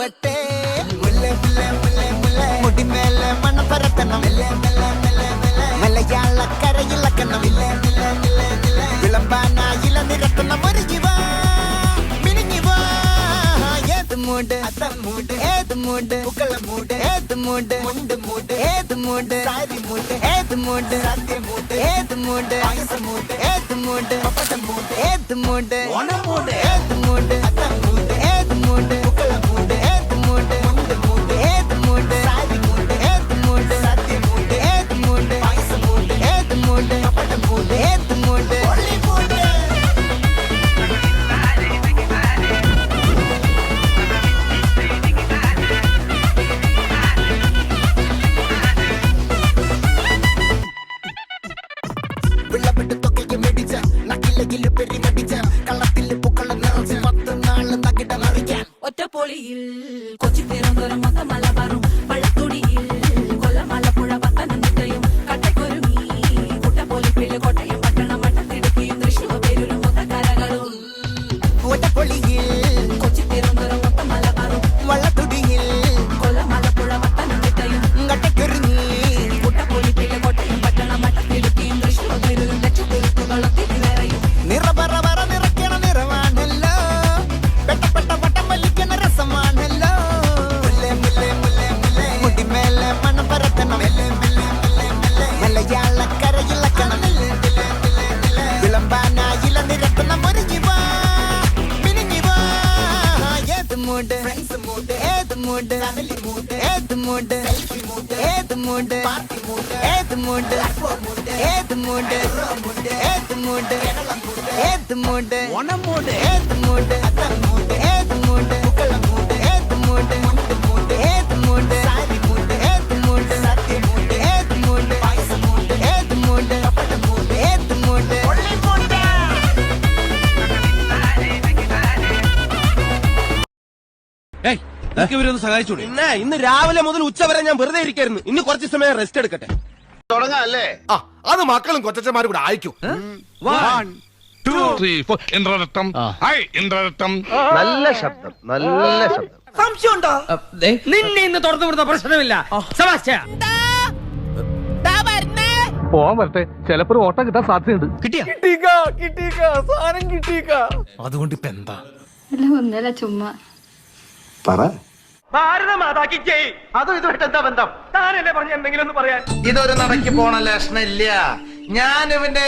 ആവട്ടെ മുടിമേലെ മണം മലയാള മലയാളക്കരയിളക്കണം വിളമ്പാനായില നിരത്തണം. ഒരുങ്ങി വാ മിനുങ്ങി വാ ഏത് മൂട്? അത്തം മൂട്. ഏത് മൂട്? പുക്കള മൂട്. ഏത് മൂട്? മുണ്ട് മൂട്. ഏത് മൂട്? സാരി മൂട്. ഏത് മൂട്? സദ്യ മൂട്. ഏത് മൂട്? പായസ മൂട്. ഏത് മൂട്? പപ്പടം മൂട്. ഏത് മൂട്? ഓണം മൂട്. ഏത് ഒറ്റപ്പൊളിയിൽ കൊച്ചി തിരുവനന്തപുരം മൊത്തം മലബാറും മൂട് ഫ്രണ്ട്സ് മൂട് ഏത് മൂട് ഫാമിലി മൂട് ഏത് മൂട് സെൽഫി മൂട് ഏത് മൂട് പാർട്ടി മൂട് ഏത് മൂട് ഏത് മൂട് ഏത് മൂട് ഏത് മൂട് ഓണം മൂട് ഏത് മൂട് അത്തം ഇവരൊന്ന് സഹായിച്ചൂടെ? പിന്നെ ഇന്ന് രാവിലെ മുതൽ ഉച്ച വരെ ഞാൻ വെറുതെ ഇരിക്കായിരുന്നു. ഇന്ന് കുറച്ച് സമയം റെസ്റ്റ് എടുക്കട്ടെ. തുടങ്ങാല്ലേ? ആ അത് മക്കളും കൊച്ചന്മാരും കൂടെ അയക്കൂ. നല്ല ശബ്ദം നല്ല ശബ്ദം. നിന്നെ ഇന്ന് തുറന്നു വിടുന്ന പ്രശ്നമില്ല. പോവാൻ വരട്ടെ. ചിലപ്പോ ഒരു ഓട്ടം കിട്ടാൻ സാധ്യതയുണ്ട്. അതുകൊണ്ട് ഇപ്പൊ എന്താ ഒന്നല്ല ചുമ്മാ. അതും ഇതുമായിട്ട് എന്താ ബന്ധം? താനല്ലേ പറഞ്ഞു എന്തെങ്കിലും ഒന്ന് പറയാൻ. ഇതൊരു നടക്കി പോണ ലക്ഷണില്ല ഞാൻ ഇവന്റെ